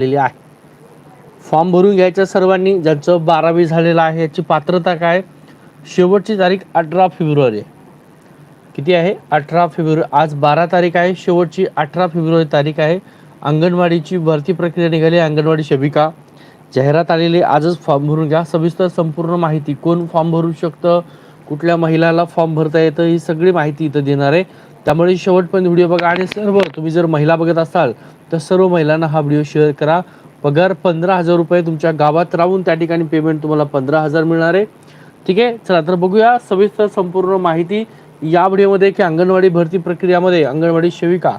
झालेली आहे. फॉर्म भरून घ्यायच्या सर्वांनी. ज्यांचं बारावी झालेलं आहे याची पात्रता काय? शेवटची तारीख अठरा फेब्रुवारी. आहे. किती आहे? अठरा फेब्रुवारी. आज बारा तारीख आहे. शेवटची अठरा फेब्रुवारी तारीख आहे. अंगणवाडीची भरती प्रक्रिया निघाली आहे, अंगणवाडी सेविका जाहिरात आलेली आजच फॉर्म भरून घ्या. सविस्तर संपूर्ण माहिती कोण फॉर्म भरू शकतं? कुठल्या महिलाला फॉर्म भरता येतं? ही सगळी माहिती इथं देणार आहे. त्यामुळे शेवटपर्यंत व्हिडिओ बघा. आणि सर्व तुम्ही जर महिला बघत असाल तर सर्व महिलांना हा व्हिडिओ शेअर करा. पगार पंधरा हजार रुपये तुमच्या गावात राहून त्या ठिकाणी पेमेंट तुम्हाला पंधरा हजार मिळणार आहे. ठीक आहे? चला तर बघूया सविस्तर संपूर्ण माहिती या व्हिडिओमध्ये की अंगणवाडी भरती प्रक्रियामध्ये अंगणवाडी सेविका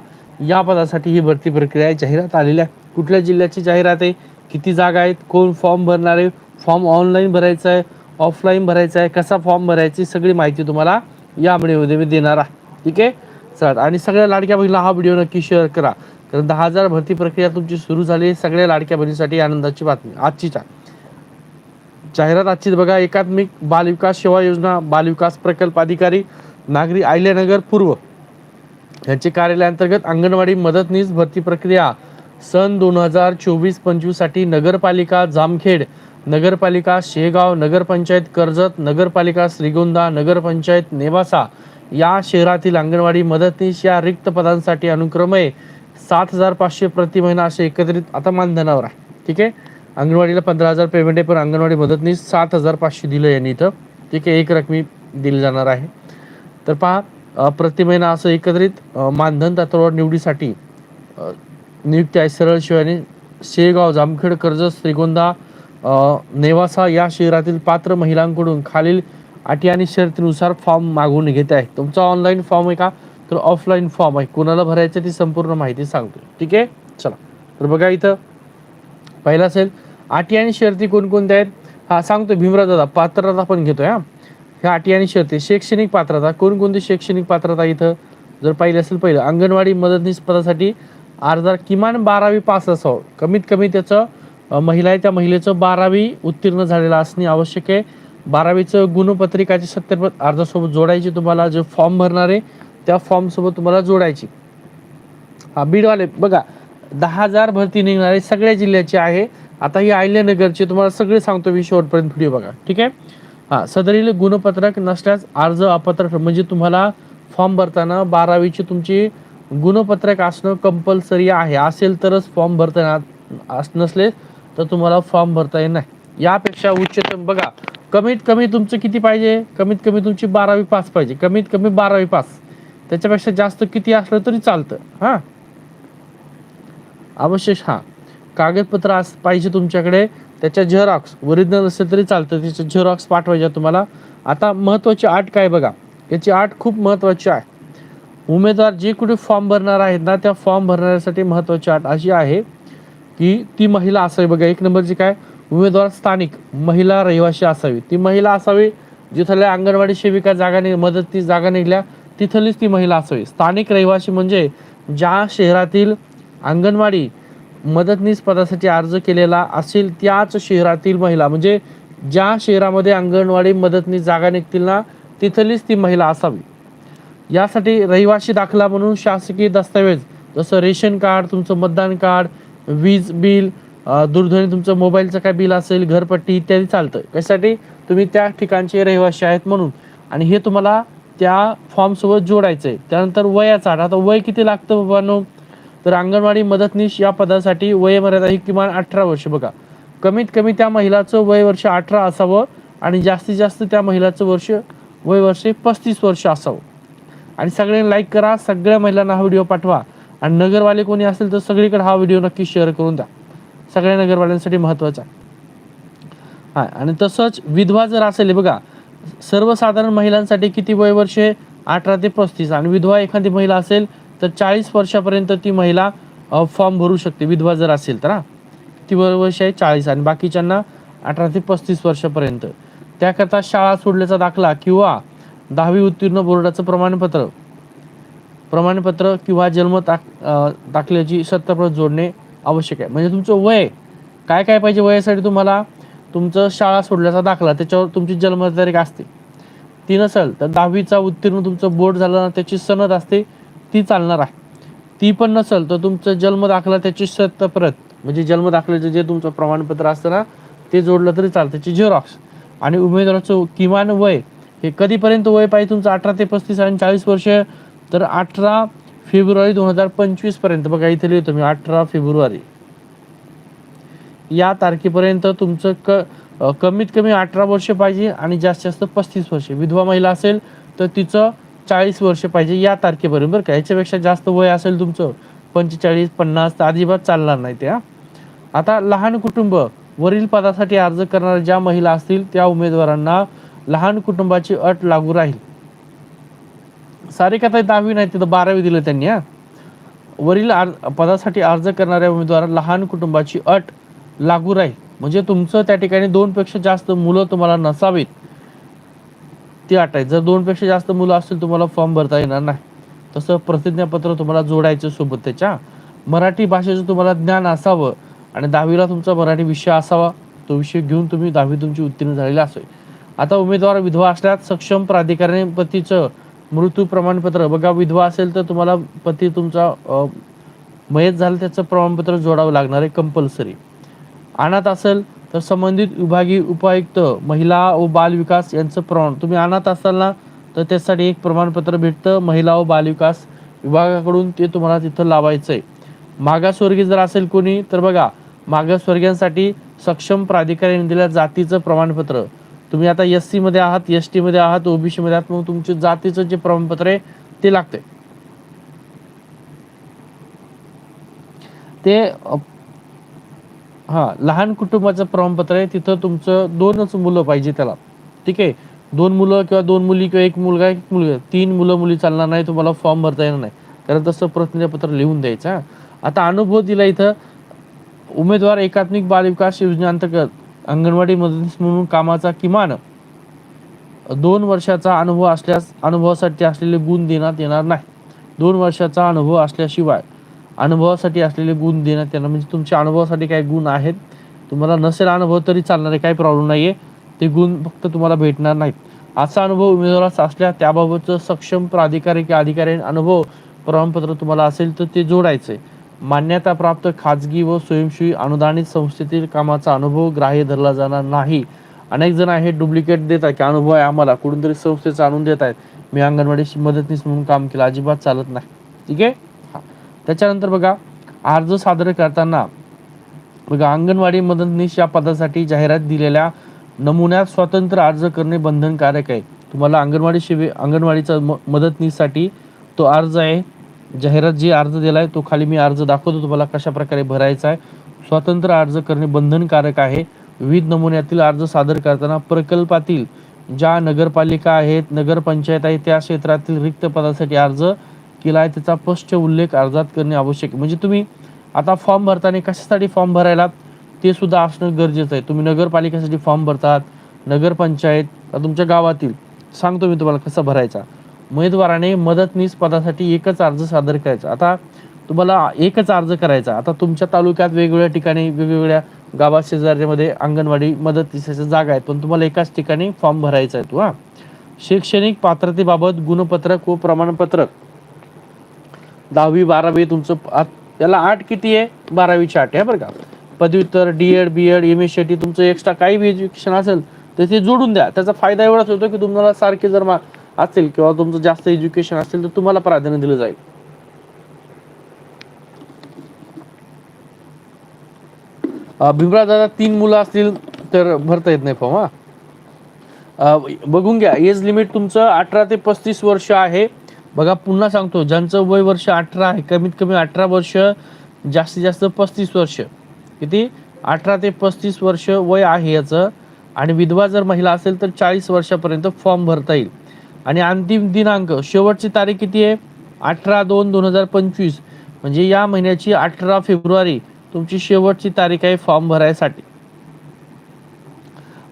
या पदासाठी ही भरती प्रक्रिया आहे. जाहिरात आलेली आहे. कुठल्या जिल्ह्याची जाहिरात आहे? किती जागा आहेत? कोण फॉर्म भरणार आहे? फॉर्म ऑनलाईन भरायचा आहे? ऑफलाईन भरायचा आहे? कसा फॉर्म भरायची सगळी माहिती तुम्हाला या व्हिडिओमध्ये मी देणार आहे. ठीक आहे? चला आणि सगळ्या लाडक्या बहिणीला हा व्हिडिओ नक्की शेअर करा. कारण दहा हजार भरती प्रक्रिया तुमची सुरू झाली सगळ्या लाडक्या बहिणीसाठी आनंदाची बातमी. आजचीच्या जाहिरात आजची बघा एकात्मिक बालविकास सेवा योजना बालविकास प्रकल्प अधिकारी नागरी आयल्यानगर पूर्व. यांचे कार्यालयांतर्गत अंगणवाडी मदतनीस भरती प्रक्रिया. सन दोन हजार चोवीस पंचवीससाठी नगरपालिका जामखेड नगरपालिका शेगाव नगरपंचायत कर्जत नगरपालिका श्रीगोंदा नगरपंचायत नेवासा या शहरातील अंगणवाडी मदतनीस या रिक्त पदांसाठी अनुक्रमे सात हजार पाचशे प्रति महिना असे एकत्रित आता मानधनावर आहे. ठीक आहे? अंगणवाडीला पंधरा हजार पेमेंट आहे पण अंगणवाडी मदतनीस सात हजार पाचशे दिलं यांनी इथं. ठीक आहे? एक रकमी दिली जाणार आहे. तर पहा प्रति महिना असं एकत्रित मानधन तत्वावर निवडीसाठी नियुक्ती आहे सरळ शिवाने शेगाव जामखेड कर्जत श्रीगोंदा नेवासा या शहरातील पात्र महिलांकडून खालील अटी आणि शर्तीनुसार फॉर्म मागवून घेत आहे तुमचा ऑनलाईन फॉर्म आहे का? तर ऑफलाईन फॉर्म आहे. कोणाला भरायचं ती संपूर्ण माहिती सांगतो. ठीक आहे? चला. तर बघा इथं. पहिला असेल अटी आणि शर्ती कोणकोणत्या आहेत? हा सांगतो भीमराज दादा. पात्रता पण घेतोय हा. ह्या अटी आणि शर्ती. शैक्षणिक पात्रता. कोणकोणती शैक्षणिक पात्रता इथं? जर पाहिलं असेल पहिलं अंगणवाडी मदतनीस पदासाठी अर्जदार किमान बारावी पास असावं. कमीत कमी त्याचं महिला आहे त्या महिलेचं बारावी उत्तीर्ण झालेलं असणे आवश्यक आहे. बारावीचं गुणपत्रिकाची सत्तर अर्जासोबत जोडायची तुम्हाला जे फॉर्म भरणार आहे त्या फॉर्मसोबत तुम्हाला जोडायची. हा बीडवाले बघा दहा हजार भरती निघणारे सगळ्या जिल्ह्याचे आहे. आता ही आयल्यानगरचे तुम्हाला सगळे सांगतो मी शेवटपर्यंत व्हिडिओ बघा ठीक आहे? हा सदरील गुणपत्रक नसल्यास अर्ज अपत्र म्हणजे तुम्हाला फॉर्म भरताना बारावीची तुमची गुणपत्रक असणं कंपल्सरी आहे. असेल तरच फॉर्म भरता येणार नसले तर तुम्हाला फॉर्म भरता येणार नाही. यापेक्षा उच्चतम बघा कमीत कमी तुमचं किती पाहिजे? कमीत कमी तुमची बारावी पास पाहिजे. कमीत कमी बारावी पास. त्याच्यापेक्षा जास्त किती असलं तरी चालतं. हां? अवशेष हां. कागदपत्र अस पाहिजे तुमच्याकडे. त्याच्या झेरॉक्स ओरिजिनल असेल तरी चालतं. त्याच्या झेरॉक्स पाठवायच्या तुम्हाला. आता महत्त्वाची आठ काय बघा. याची आठ खूप महत्त्वाची आहे. उमेदवार जे कुठे फॉर्म भरणार आहेत ना त्या फॉर्म भरण्यासाठी महत्त्वाची आठ अशी आहे की ती महिला असावी बघा एक नंबरची काय? उमेदवार स्थानिक महिला रहिवाशी असावी. ती महिला असावी जिथल्या अंगणवाडी सेविका जागा मदत ती जागा निघल्या तिथलीच ती महिला असावी. स्थानिक रहिवासी म्हणजे ज्या शहरातील अंगणवाडी मदतनीस पदासाठी अर्ज केलेला असेल त्याच शहरातील महिला. म्हणजे ज्या शहरामध्ये अंगणवाडी मदतनीस जागा निघतील ना तिथलीच ती महिला असावी. यासाठी रहिवाशी दाखला म्हणून शासकीय दस्तावेज जसं रेशन कार्ड तुमचं मतदान कार्ड वीज बिल दूरध्वनी तुमचं मोबाईलचं काय बिल असेल घरपट्टी इत्यादी चालतं कशासाठी तुम्ही त्या ठिकाणचे रहिवासी आहेत म्हणून. आणि हे तुम्हाला त्या फॉर्मसोबत जोडायचं आहे त्यानंतर वयाचा आठ. आता वय किती लागतं बाबांनो? तर अंगणवाडी मदतनीस या पदासाठी वय मर्यादा ही किमान अठरा वर्ष बघा. कमीत कमी त्या महिलाचं वय वर्ष अठरा असावं आणि जास्तीत जास्त त्या महिलाचं वर्ष वय वर्ष पस्तीस वर्ष असावं. आणि सगळ्यांनी लाईक करा सगळ्या महिलांना हा व्हिडिओ पाठवा. आणि नगरवाले कोणी असेल तर सगळीकडे हा व्हिडिओ नक्की शेअर करून द्या. सगळ्या नगरवाल्यांसाठी महत्त्वाचा आहे हा आणि तसंच विधवा जर असेल बघा सर्वसाधारण महिलांसाठी किती वय वर्ष? आहे अठरा ते पस्तीस. आणि विधवा एखादी महिला असेल तर चाळीस वर्षापर्यंत ती महिला फॉर्म भरू शकते विधवा जर असेल तर हा. किती वय वर्ष आहे? चाळीस. आणि बाकीच्यांना अठरा ते पस्तीस वर्षापर्यंत. त्याकरता शाळा सोडल्याचा दाखला किंवा दहावी उत्तीर्ण बोर्डाचं प्रमाणपत्र प्रमाणपत्र किंवा जन्म दाख दाखल्याची सत्ताप्रत जोडणे आवश्यक आहे. म्हणजे तुमचं वय काय काय पाहिजे वयासाठी तुम्हाला? तुमचं शाळा सोडल्याचा दाखला त्याच्यावर तुमची जन्मतारीख असते. ती नसेल तर दहावीचा उत्तीर्ण तुमचं बोर्ड झालं ना त्याची सनद असते ती चालणार आहे. ती पण नसेल तर तुमचं जन्म दाखला त्याची सत्तप्रत म्हणजे जन्म दाखल्याचं जे तुमचं प्रमाणपत्र असतं ना ते जोडलं तरी चालतं त्याची झेरॉक्स. आणि उमेदवाराचं किमान वय हे कधीपर्यंत वय पाहिजे तुमचं? अठरा ते पस्तीस आणि चाळीस वर्ष तर अठरा फेब्रुवारी दोन हजार पंचवीसपर्यंत. बघा इथे लिहितो मी अठरा फेब्रुवारी. या तारखेपर्यंत तुमचं क कमीत कमी अठरा वर्ष पाहिजे आणि जास्तीत जास्त पस्तीस वर्ष. विधवा महिला असेल तर तिचं चाळीस वर्ष पाहिजे या तारखेपर्यंत बरं का? याच्यापेक्षा जास्त वय असेल तुमचं पंचेचाळीस पन्नास तर अजिबात चालणार नाही त्या आता लहान कुटुंब वरील पदासाठी अर्ज करणाऱ्या ज्या महिला असतील त्या उमेदवारांना लहान कुटुंबाची अट लागू राहील. सारे का दहावी नाही तिथं बारावी दिलं त्यांनी हा. वरील आर पदासाठी अर्ज करणाऱ्या उमेदवारांना लहान कुटुंबाची अट लागू राहील. म्हणजे तुमचं त्या ठिकाणी दोनपेक्षा जास्त मुलं तुम्हाला नसावीत. ती अट आहे. जर दोनपेक्षा जास्त मुलं असतील तुम्हाला फॉर्म भरता येणार नाही. तसं प्रतिज्ञापत्र तुम्हाला जोडायचं सोबत त्याच्या. मराठी भाषेचं तुम्हाला ज्ञान असावं आणि दहावीला तुमचा मराठी विषय असावा. तो विषय घेऊन तुम्ही दहावी तुमची उत्तीर्ण झालेली असावी. आता उमेदवार विधवा असल्यास सक्षम प्राधिकरणाने पतीचं मृत्यू प्रमाणपत्र. बघा विधवा असेल तर तुम्हाला पती तुमचा मयत झालं त्याचं प्रमाणपत्र जोडावं लागणार आहे कंपल्सरी अनाथ असेल तर संबंधित विभागीय उपायुक्त महिला व बाल विकास यांचं प्रमाण. तुम्ही अनाथ असाल ना तर त्यासाठी एक प्रमाणपत्र भेटतं. महिला व बाल विकास विभागाकडून ते तुम्हाला तिथं लावायचं आहे मागासवर्गीय जर असेल कोणी तर बघा मागासवर्गीयांसाठी सक्षम प्राधिकाऱ्याने दिलेल्या जातीचं प्रमाणपत्र. तुम्ही आता एस सी मध्ये आहात एस टी मध्ये आहात ओबीसी मध्ये आहात मग तुमचे जातीचं जे प्रमाणपत्र आहे ते लागतंय. ते हा लहान कुटुंबाचं प्रमाणपत्र आहे तिथं तुमचं दोनच मुलं पाहिजे त्याला. ठीक आहे? दोन मुलं किंवा दोन मुली किंवा एक मुलगा एक मुलगा. तीन मुलं मुली चालणार नाही तुम्हाला फॉर्म भरता येणार नाही. कारण तसं प्रतिज्ञापत्र लिहून द्यायचं आता अनुभव दिला इथं उमेदवार एकात्मिक बालविकास योजनेअंतर्गत अंगणवाडी मदतीस म्हणून कामाचा किमान दोन वर्षाचा अनुभव असल्यास अनुभवासाठी असलेले गुण देण्यात येणार नाही. दोन वर्षाचा अनुभव असल्याशिवाय अनुभवासाठी असलेले गुण देण्यात येणार म्हणजे तुमच्या अनुभवासाठी काही गुण आहेत. तुम्हाला नसेल अनुभव तरी चालणार आहे काही प्रॉब्लेम नाही आहे ते गुण फक्त तुम्हाला भेटणार नाहीत. असा अनुभव उमेदवारास असल्यास त्याबाबतचं सक्षम प्राधिकारी किंवा अधिकारी अनुभव प्रमाणपत्र तुम्हाला असेल तर ते जोडायचे मान्यताप्राप्त खाजगी व स्वयंसेवी अनुदानित संस्थेतील कामाचा अनुभव ग्राह्य धरला जाणार नाही. अनेक जण आहे डुप्लिकेट देत आहेत. की अनुभव आहे आम्हाला. कुठून तरी संस्थेचा आणून देत आहेत. मी अंगणवाडीशी मदतनीस म्हणून काम केलं. अजिबात चालत नाही. ठीक आहे? त्याच्यानंतर बघा अर्ज सादर करताना बघा अंगणवाडी मदतनीस या पदासाठी जाहिरात दिलेल्या नमुन्यात स्वतंत्र अर्ज करणे बंधनकारक आहे. तुम्हाला अंगणवाडी शिबि अंगणवाडीचा म मदतनीससाठी तो अर्ज आहे. जाहिरात जी अर्ज दिलाय तो खाली मी अर्ज दाखवतो. तुम्हाला कशा प्रकारे भरायचा आहे. स्वतंत्र अर्ज करणे बंधनकारक आहे. विविध नमुन्यातील अर्ज सादर करताना प्रकल्पातील ज्या नगरपालिका आहेत नगरपंचायत आहे त्या क्षेत्रातील रिक्त पदासाठी अर्ज केला आहे त्याचा स्पष्ट उल्लेख अर्जात करणे आवश्यक आहे. म्हणजे तुम्ही आता फॉर्म भरताना कशासाठी फॉर्म भरायला ते सुद्धा असणं गरजेचं आहे. तुम्ही नगरपालिकेसाठी फॉर्म भरतात नगरपंचायत तुमच्या गावातील. सांगतो मी तुम्हाला कसा भरायचा. उमेदवाराने मदतनीस पदासाठी एकच अर्ज सादर करायचा. आता तुम्हाला एकच अर्ज करायचा. आता तुमच्या तालुक्यात वेगवेगळ्या ठिकाणी वेगवेगळ्या गावा शेजाऱ्यामध्ये अंगणवाडी मदतनीसाच्या जागा आहेत. पण तुम्हाला एकाच ठिकाणी फॉर्म भरायचा आहे तो हा. शैक्षणिक पात्रतेबाबत गुणपत्रक व प्रमाणपत्र दहावी बारावी तुमचं त्याला आठ किती आहे? बारावीची आठ आहे बरं का. पदव्युत्तर D Ed B Ed M S C T तुमचं एक्स्ट्रा काही बी एज्युकेशन असेल तर ते जोडून द्या. त्याचा फायदा एवढाच होतो की तुम्हाला सारखे जर मा असेल किंवा तुमचं जास्त एज्युकेशन असेल तर तुम्हाला प्राधान्य दिलं जाईल. भीमराव दादा तीन मुलं असतील तर भरता येत नाही फॉर्म हा? बघून घ्या एज लिमिट तुमचं अठरा ते पस्तीस वर्ष आहे. बघा पुन्हा सांगतो ज्यांचं वय वर्ष अठरा आहे कमीत कमी अठरा वर्ष जास्तीत जास्त पस्तीस वर्ष. किती? अठरा ते पस्तीस वर्ष वय आहे याचं. आणि विधवा जर महिला असेल तर चाळीस वर्षापर्यंत फॉर्म भरता येईल. आणि अंतिम दिनांक शेवटची तारीख किती आहे? अठरा दोन दोन हजार पंचवीस. म्हणजे या महिन्याची अठरा फेब्रुवारी तुमची शेवटची तारीख आहे फॉर्म भरायसाठी.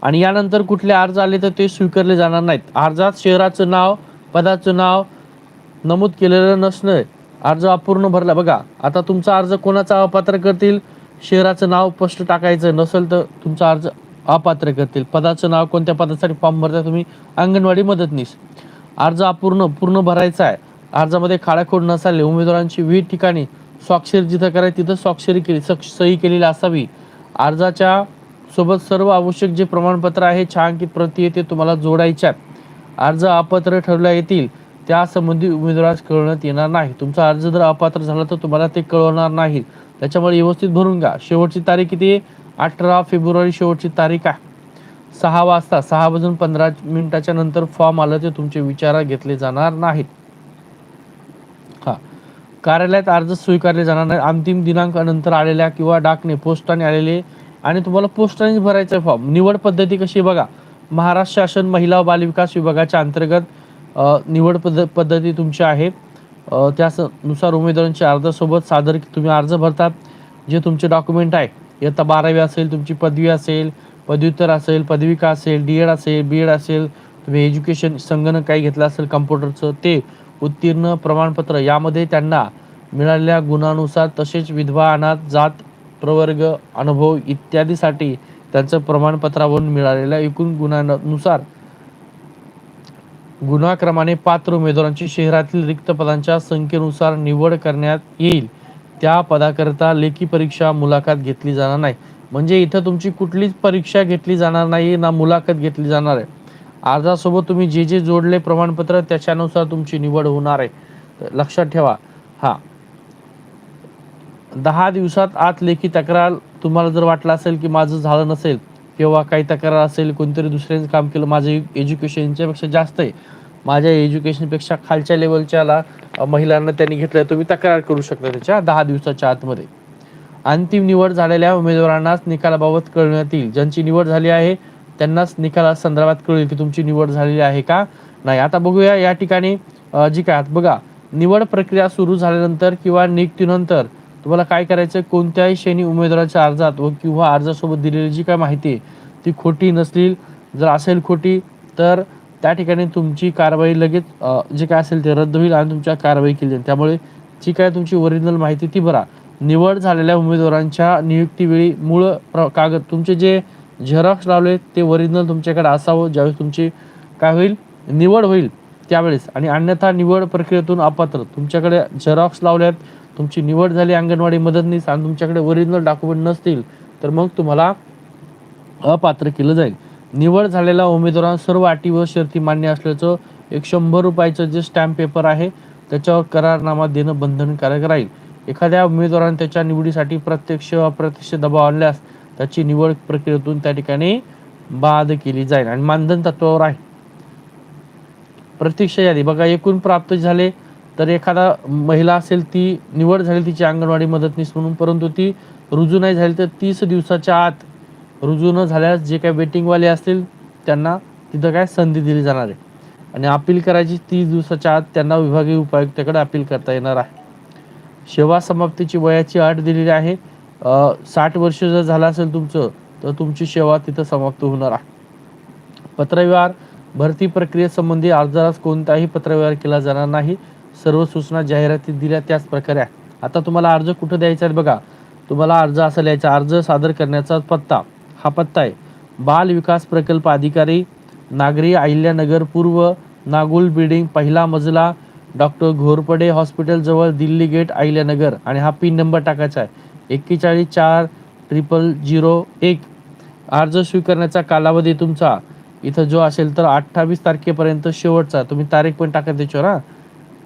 आणि यानंतर कुठले अर्ज आले तर ते स्वीकारले जाणार नाहीत. अर्जात शहराचं नाव पदाचं नाव नमूद केलेलं नसणं अर्ज अपूर्ण भरला. बघा आता तुमचा अर्ज कोणाचा अपात्र करतील? शहराचं नाव स्पष्ट टाकायचं नसेल तर तुमचा अर्ज अपात्र करतील पदाचं नाव कोणत्या पदासाठी फॉर्म भरता तुम्ही अंगणवाडी मदतनीस. अर्ज अपूर्ण पूर्ण भरायचा आहे. अर्जामध्ये खाडाखोड नसाले उमेदवारांची विविध ठिकाणी स्वाक्षरी जिथं करायची तिथं स्वाक्षरी केली सक्ष- सही केलेली असावी. अर्जाच्या सोबत सर्व आवश्यक जे प्रमाणपत्र आहे छायांकित प्रती ते तुम्हाला जोडायच्या अर्ज अपात्र ठरवल्या येतील त्यासंबंधी उमेदवारास कळवण्यात येणार नाही. तुमचा अर्ज जर अपात्र झाला तर तुम्हाला ते कळवणार नाही. त्याच्यामुळे व्यवस्थित भरून घ्या. शेवटची तारीख किती आहे? अठरा फेब्रुवारी शेवटची तारीख आहे. सहा वाजता सहा वाजून पंधरा मिनिटाच्या नंतर फॉर्म आलं ते तुमचे विचार घेतले जाणार नाहीत. हा. कार्यालयात अर्ज स्वीकारले जाणार नाही अंतिम दिनांकानंतर आलेल्या किंवा डाकने पोस्टाने आलेले आणि तुम्हाला पोस्टाने भरायचा फॉर्म निवड पद्धती कशी बघा. महाराष्ट्र शासन महिला बालविकास विभागाच्या अंतर्गत निवड पद्ध पद्धती तुमची आहे. त्यानुसार उमेदवारांच्या अर्जासोबत सादर तुम्ही अर्ज भरतात. जे तुमचे डॉक्युमेंट आहे इयत्ता बारावी असेल तुमची पदवी असेल पदव्युत्तर असेल पदविका असेल डी एड असेल बी एड असेल तुम्ही एज्युकेशन संगणक काही घेतलं असेल कम्प्युटरचं ते उत्तीर्ण प्रमाणपत्र यामध्ये त्यांना मिळालेल्या गुणानुसार तसेच विधवा अनाथ जात प्रवर्ग अनुभव इत्यादीसाठी त्यांचं प्रमाणपत्रावरून मिळालेल्या एकूण गुणांनुसार गुणाक्रमाने पात्र उमेदवारांची शहरातील रिक्त पदांच्या संख्येनुसार निवड करण्यात येईल. त्या पदाकरता लेखी परीक्षा मुलाखत घेतली जाणार नाही. म्हणजे इथं तुमची कुठलीच परीक्षा घेतली जाणार नाही ना मुलाखत घेतली जाणार आहे. अर्जासोबत तुम्ही जे जे जोडले प्रमाणपत्र त्याच्यानुसार तुमची निवड होणार आहे. लक्षात ठेवा. हा. दहा दिवसात आत लेखी तक्रार तुम्हाला जर वाटलं असेल की माझं झालं नसेल किंवा काही तक्रार असेल कोणतरी दुसऱ्यांचं काम केलं माझं एज्युकेशन यांच्यापेक्षा जास्त आहे माझ्या एज्युकेशनपेक्षा खालच्या लेवलच्याला महिलांना त्यांनी घेतलं तुम्ही तक्रार करू शकता त्याच्या दहा दिवसाच्या आतमध्ये. अंतिम निवड झालेल्या उमेदवारांनाच निकालाबाबत कळवण्यात येईल. ज्यांची निवड झाली आहे त्यांनाच निकाला संदर्भात कळेल की तुमची निवड झालेली आहे का नाही. आता बघूया या ठिकाणी जी काय बघा निवड प्रक्रिया सुरू झाल्यानंतर किंवा नियुक्तीनंतर तुम्हाला काय करायचं कोणत्याही श्रेणी उमेदवाराच्या अर्जात व किंवा अर्जासोबत दिलेली जी काय माहिती ती खोटी नसली. जर असेल खोटी तर त्या ठिकाणी तुमची कारवाई लगेच जे काय असेल ते रद्द होईल आणि तुमच्या कारवाई केली जाईल. त्यामुळे जी काय तुमची ओरिजिनल माहिती ती भरा. निवड झालेल्या उमेदवारांच्या नियुक्तीवेळी मूळ प्र कागद तुमचे जे झेरॉक्स लावले ते ओरिजिनल तुमच्याकडे असावं ज्यावेळेस तुमची काय होईल? निवड होईल त्यावेळेस. आणि अन्यथा निवड प्रक्रियेतून अपात्र. तुमच्याकडे झेरॉक्स लावल्यात तुमची निवड झाली अंगणवाडी मदतनीस आणि तुमच्याकडे ओरिजिनल डॉक्युमेंट नसतील तर मग तुम्हाला अपात्र केलं जाईल. निवड झालेल्या उमेदवारांना सर्व अटी व शर्ती मान्य असल्याचं एक शंभर रुपयाचं जे स्टॅम्प पेपर आहे त्याच्यावर करारनामा देणं बंधनकारक राहील. एखाद्या उमेदवाराने त्याच्या निवडीसाठी प्रत्यक्ष अप्रत्यक्ष दबाव आणल्यास त्याची निवड प्रक्रियेतून त्या ठिकाणी बाद केली जाईल. आणि मानधन तत्वावर आहे. प्रतीक्षा यादी. बघा एकूण प्राप्त झाले तर एखादा महिला असेल ती निवड झाली तिची अंगणवाडी मदतनीस म्हणून परंतु ती रुजू नाही झाली तर तीस दिवसाच्या आत रुजू न झाल्यास जे काही वेटिंगवाले असतील त्यांना तिथं काय संधी दिली जाणार आहे. आणि अपील करायची तीस दिवसाच्या आत त्यांना विभागीय उपायुक्ताकडे अपील करता येणार आहे. सेवा समाप्तीची वयाची अट दिलेली आहे. साठ वर्ष जर झालं असेल तुमचं तर तुमची सेवा तिथं समाप्त होणार आहे. पत्रव्यवहार भरती प्रक्रियेसंबंधी अर्जालाच कोणताही पत्रव्यवहार केला जाणार नाही. सर्व सूचना जाहिरातीत दिल्या त्याच प्रकारे आहे. आता तुम्हाला अर्ज कुठं द्यायचा आहे बघा. तुम्हाला अर्ज असा लिहायचा अर्ज सादर करण्याचा पत्ता. हा पत्ता आहे. बाल विकास प्रकल्प अधिकारी नागरी अहिल्यानगर पूर्व नागुल बिल्डिंग पहिला मजला डॉक्टर घोरपडे हॉस्पिटल जवळ दिल्ली गेट अहिल्यानगर आणि हा पिन नंबर टाकायचा आहे. एक्केचाळीस चार ट्रिपल झिरो एक. अर्ज स्वीकारण्याचा कालावधी तुमचा. इथं जो असेल तर अठ्ठावीस तारखेपर्यंत शेवटचा. तुम्ही तारीख पण टाका त्याच्यावर ना.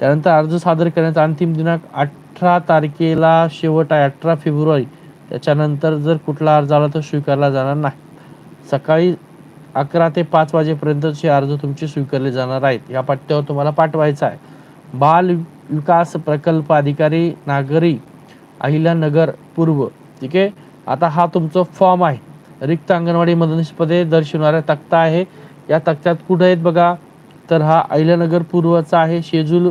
त्यानंतर अर्ज सादर करण्याचा अंतिम दिनांक अठरा तारखेला शेवट आहे अठरा फेब्रुवारी. त्याच्यानंतर जर कुठला अर्ज आला तर स्वीकारला जाणार नाही. सकाळी अकरा ते पाच वाजेपर्यंतचे अर्ज तुमचे स्वीकारले जाणार आहेत. या पट्ट्यावर तुम्हाला पाठवायचा आहे. बाल विकास प्रकल्प अधिकारी नागरी अहिल्यानगर पूर्व. ठीक आहे? आता हा तुमचा फॉर्म आहे. रिक्त अंगणवाडी मदतनीस दर्शवणारा तक्ता आहे. या तक्त्यात कुठे आहेत बघा? तर हा अहिल्यानगर पूर्वचा आहे. शेजूल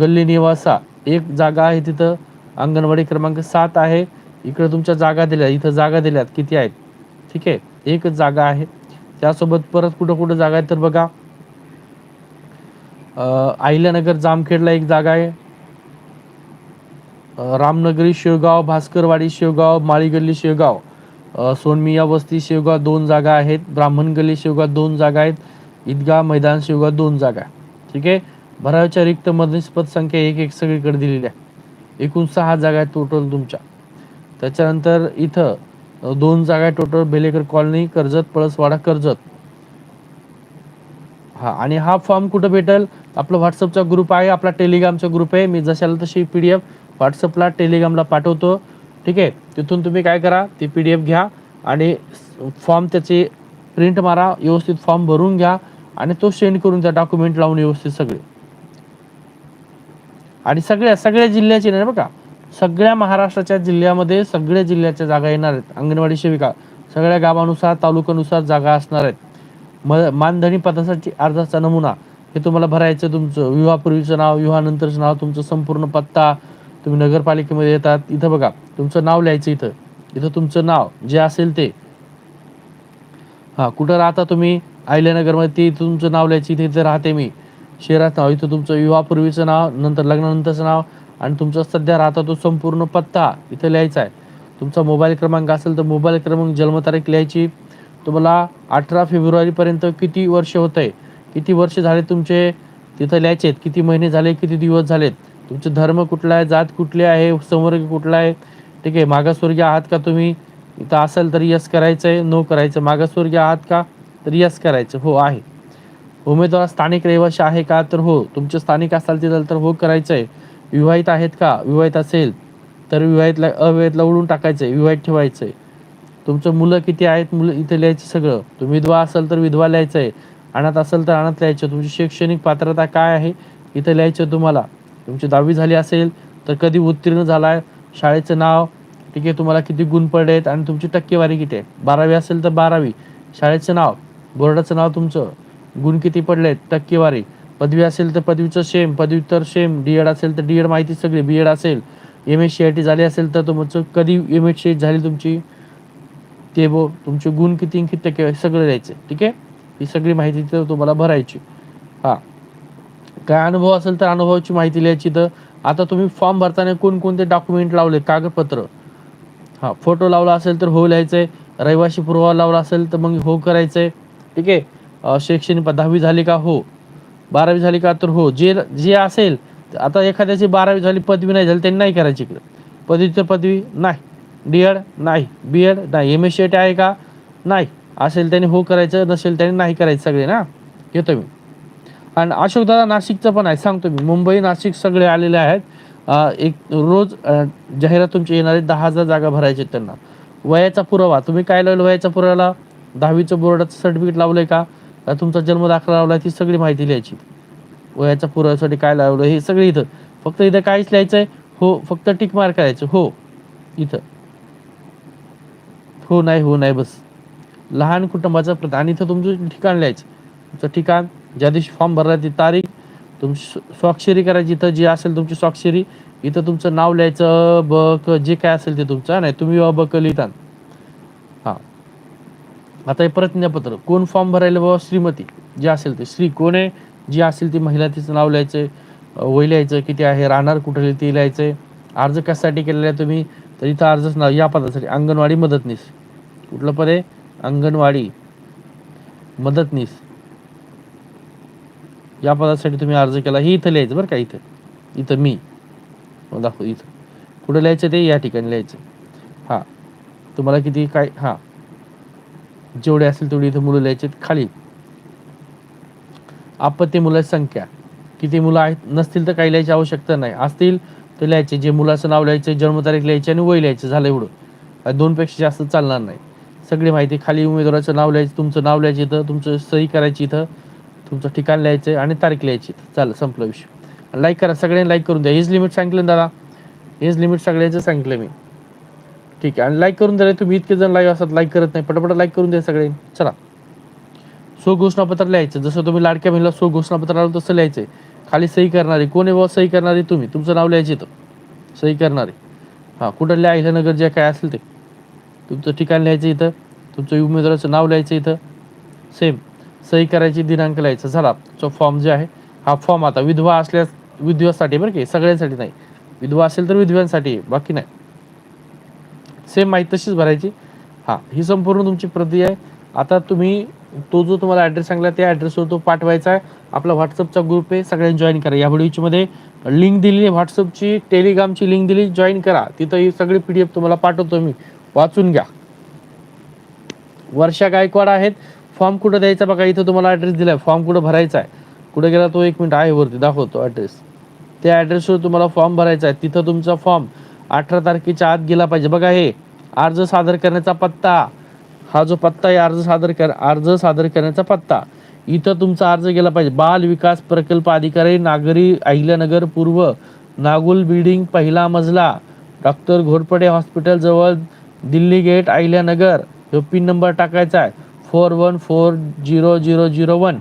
गल्ली निवासा. एक जागा आहे तिथं. अंगणवाडी क्रमांक सात आहे. इकडे तुमच्या जागा दिल्या इथं जागा दिल्यात किती आहेत? ठीक आहे एकच जागा आहे. त्यासोबत परत कुठं कुठं जागा आहे तर बघा. आहिल्यानगर अहिल्यानगर जामखेडला एक जागा आहे. रामनगरी शेवगाव भास्करवाडी शेवगाव माळीगल्ली शेवगाव. सोनमिया वस्ती शेवगाव दोन जागा आहेत. ब्राह्मण गल्ली शेवगाव दोन जागा आहेत. ईदगाह मैदान शेवगाव दोन जागा. ठीक आहे? भरावच्या रिक्त मदतीस संख्या एक एक सगळीकडे दिलेली आहे. एकूण सहा जागा आहेत टोटल तुमच्या. त्याच्यानंतर इथं दोन जागा टोटल बेलेकर कॉलनी कर्जत पळसवाडा कर्जत. हा आणि हा फॉर्म कुठं भेटेल? आपला व्हॉट्सअपचा ग्रुप आहे आपला टेलिग्रामचा ग्रुप आहे. मी जशाला तशी पी डी एफ व्हॉट्सअपला टेलिग्रामला पाठवतो. ठीक आहे? तिथून तुम्ही काय करा ती पी डी एफ घ्या आणि फॉर्म त्याचे प्रिंट मारा व्यवस्थित फॉर्म भरून घ्या आणि तो सेंड करून द्या डॉक्युमेंट लावून व्यवस्थित सगळे. आणि सगळ्या सगळ्या जिल्ह्याचे नाही बघा. सगळ्या महाराष्ट्राच्या जिल्ह्यामध्ये सगळ्या जिल्ह्याच्या जागा येणार आहेत. अंगणवाडी सेविका सगळ्या गावानुसार तालुक्यानुसार जागा असणार आहेत. म मानधनी पदासाठी अर्जाचा नमुना हे तुम्हाला भरायचं तुमचं. विवाहापूर्वीचं नाव विवाहानंतरचं नाव तुमचं संपूर्ण पत्ता तुम्ही नगरपालिकेमध्ये येतात. इथं बघा तुमचं नाव लिहायचं इथं. इथं तुमचं नाव जे असेल ते. हां कुठं राहता तुम्ही? आयल्यानगरमध्ये ते तुमचं नाव लिहायचं इथे इथं राहते मी. शहरात नाव इथं तुमचं विवाहापूर्वीचं नाव नंतर लग्नानंतरचं नाव आणि तुमचा सध्या राहता तो संपूर्ण पत्ता इथं लिहायचा आहे. तुमचा मोबाईल क्रमांक असेल तर मोबाईल क्रमांक जन्मतारीख लिहायची. तुम्हाला अठरा फेब्रुवारीपर्यंत किती वर्ष होत आहे किती वर्ष झाले तुमचे तिथं लिहायचे आहेत? किती महिने झाले? किती दिवस झालेत? तुमचे धर्म कुठला आहे? जात कुठली आहे? संवर्ग कुठला आहे? ठीक आहे मागासवर्गीय आहात का तुम्ही? इथं असेल तर यस करायचं आहे नो करायचं. मागासवर्गीय आहात का? तर यस करायचं. हो आहे. उमेदवार स्थानिक रहिवासी आहे का? तर हो. तुमचे स्थानिक असाल तिथं तर हो करायचं आहे विवाहित आहेत का? विवाहित असेल तर विवाहितला अविवाहितला उडून टाकायचं आहे विवाहित ठेवायचं आहे तुमचं मुलं किती आहेत मुलं इथे लिहायचं सगळं. तुम्ही विधवा असाल तर विधवा लिहायचं आहे अनाथ असेल तर अनाथ लिहायचं. तुमची शैक्षणिक पात्रता काय आहे इथं लिहायचं तुम्हाला. तुमची दहावी झाली असेल तर कधी उत्तीर्ण झाला आहे शाळेचं नाव ठीक आहे तुम्हाला किती गुण पडले आहेत आणि तुमची टक्केवारी किती आहे? बारावी असेल तर बारावी शाळेचं नाव बोर्डाचं नाव तुमचं. गुण किती पडलेत टक्केवारी. पदवी असेल तर पदवीचं सेम पदव्युत्तर सेम डी एड असेल तर डी एड माहिती सगळी बी एड असेल M S C I T झाली असेल तर तुमचं कधी एम एस सी झाली तुमची? ते बो तुमचे गुण किती किती टक्के सगळं द्यायचे ठीक आहे? ही सगळी माहिती तिथं तुम्हाला भरायची. हां. काय अनुभव असेल तर अनुभवाची माहिती लिहायची तर आता तुम्ही फॉर्म भरताना कोणकोणते डॉक्युमेंट लावले? कागदपत्र. हां फोटो लावला असेल तर हो लिहायचं आहे रहिवाशी पुरावा लावला असेल तर मग हो करायचं आहे ठीक आहे? शैक्षणिक दहावी झाली का? हो. बारावी झाली का तर हो जे जे असेल आता एखाद्याची बारावी झाली पदवी नाही झाली त्यांनी नाही करायची इकडे. पदवीचं पदवी नाही. डी एड नाही. बी एड नाही. एम एस सी आहे का? नाही. असेल त्यांनी हो करायचं नसेल त्यांनी नाही करायचं सगळे ना? घेतो मी. आणि अशोक दादा नाशिकचं पण आहे सांगतो मी. मुंबई नाशिक सगळे आलेले आहेत. एक रोज जाहिरात तुमची येणार आहे दहा हजार जागा भरायचे आहेत त्यांना. वयाचा पुरावा. तुम्ही काय लावलं वयाचा पुरावा? दहावीचं बोर्डाचं सर्टिफिकेट लावलंय आहे का? तुमचा जन्म दाखला लावला ती सगळी माहिती लिहायची. वयाच्या पुराव्यासाठी काय लावलं हे सगळं इथं. फक्त इथं काहीच लिहायचं आहे हो फक्त टिक मार करायचं. हो इथं. हो नाही हो नाही बस. लहान कुटुंबाचं प्रत आणि इथं तुमचं ठिकाण लिहायचं. तुमचं ठिकाण ज्या दिवशी फॉर्म भरला ती तारीख तुमची स्वाक्षरी करायची इथं जी असेल तुमची स्वाक्षरी इथं तुमचं नाव लिहायचं ब क जे काय असेल ते तुमचं नाही तुम्ही अ ब क लिहिता आता हे प्रतिज्ञापत्र कोण फॉर्म भरायला बाबा? श्रीमती. जे असेल ते. श्री कोण आहे? जी असेल ती महिला तिचं नाव लिहायचं वय लिहायचं किती आहे? राहणार कुठे? लिहिलं ते लिहायचं अर्ज कशासाठी केलेला आहे तुम्ही? तर इथं अर्जच नाव या पदासाठी. अंगणवाडी मदतनीस. कुठलं पद आहे? अंगणवाडी मदतनीस. या पदासाठी तुम्ही अर्ज केला. हे इथं लिहायचं बरं का इथं. इथं मी. हो, दाखव इथं. कुठं लिहायचं ते? या ठिकाणी लिहायचं. हां. तुम्हाला किती काय? हां. जेवढे असेल तेवढी इथं मुलं लिहायचे खाली. आपत्ती मुलाची संख्या. किती मुलं आहेत नसतील तर काही लिहायची आवश्यकता नाही. असतील तर लिहायचे. जे मुलाचं नाव लिहायचं जन्मतारीख लिहायची आणि वय लिहायचं झालं एवढं. दोनपेक्षा जास्त चालणार नाही. सगळी माहिती खाली उमेदवाराचं नाव लिहायचं तुमचं नाव लिहायचं इथं तुमचं सही करायची इथं तुमचं ठिकाण लिहायचं आणि तारीख लिहायची इथं. चालेल संपलं विषय. लाईक करा. सगळ्यांनी लाईक करून द्या. हेच लिमिट सांगितलं दादा? हेच लिमिट सगळ्याचं सांगितलं मी. ठीक आहे. आणि लाईक करून द्या तुम्ही इतके जण लाईव्ह असतात लाईक करत नाही. पटापट लाईक करून द्या सगळे चला. सो घोषणापत्र लिहायचं. जसं तुम्ही लाडक्या बहिणीला सो घोषणापत्र आलं तसं लिहायचंय. खाली सही करणारे. कोण आहे बाबा सही करणारे? तुम्ही. तुमचं नाव लिहायचं इथं. सही करणारे. हां कुठं लिहा? नगर जे काय असेल ते. तुमचं ठिकाण लिहायचं इथं. तुमचं उमेदवाराचं नाव लिहायचं इथं. सेम सही करायची दिनांक लिहायचं. झाला. तो फॉर्म जे आहे हा फॉर्म आता विधवा असल्यास विधवासाठी बरं की सगळ्यांसाठी नाही. विधवा असेल तर विधव्यांसाठी आहे, बाकी नाही. सेम माहिती तशीच भरायची. हां ही संपूर्ण तुमची प्रति आहे. आता तुम्ही तो जो तुम्हाला ॲड्रेस सांगला त्या ॲड्रेसवर तो पाठवायचा आहे. आपला व्हॉट्सअपचा ग्रुप आहे सगळ्यांनी जॉईन करा. या व्हिडिओमध्ये लिंक दिली आहे व्हॉट्सअपची टेलिग्रामची लिंक दिली जॉईन करा. तिथं ही सगळी पी डी एफ तुम्हाला पाठवतो मी. वाचून घ्या. वर्षा गायकवाड आहेत. फॉर्म कुठं द्यायचा बघा इथं तुम्हाला ॲड्रेस दिला आहे फॉर्म कुठं भरायचा आहे? कुठे गेला तो एक मिनिट आहे वरती दाखवतो ॲड्रेस त्या ॲड्रेसवर तुम्हाला फॉर्म भरायचा आहे. तिथं तुमचा फॉर्म अठरा तारखेच्या आत गेला पाहिजे. बघा हे अर्ज सादर करण्याचा पत्ता. हा जो पत्ता आहे अर्ज सादर कर अर्ज सादर करण्याचा पत्ता. इथं तुमचा अर्ज गेला पाहिजे. बाल विकास प्रकल्प अधिकारी नागरी अहिल्यानगर पूर्व नागुल बिल्डिंग पहिला मजला. डॉक्टर घोरपडे हॉस्पिटल जवळ दिल्ली गेट अहिल्यानगर. हे पिन नंबर टाकायचा आहे. Four one four zero zero zero one.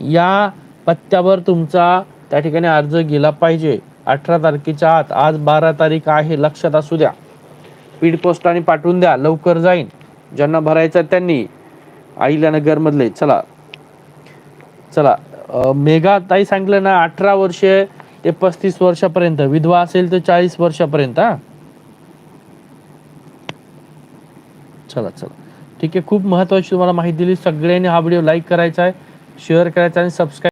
या पत्त्यावर तुमचा त्या ठिकाणी अर्ज गेला पाहिजे. अठरा तारखेच्या आत आज बारा तारीख आहे लक्षात असू द्या. स्पीड पोस्टाने पाठवून द्या लवकर जाईन. ज्यांना भरायचं त्यांनी अहिल्यानगर मधले चला. चला अं, मेघा ताई सांगितलं ना अठरा वर्षे ते पस्तीस वर्षापर्यंत विधवा असेल तर चाळीस वर्षापर्यंत हा? चला चला. ठीक आहे खूप महत्वाची तुम्हाला माहिती दिली. सगळ्यांनी हा व्हिडिओ लाईक करायचा आहे शेअर करायचा आणि सबस्क्राईब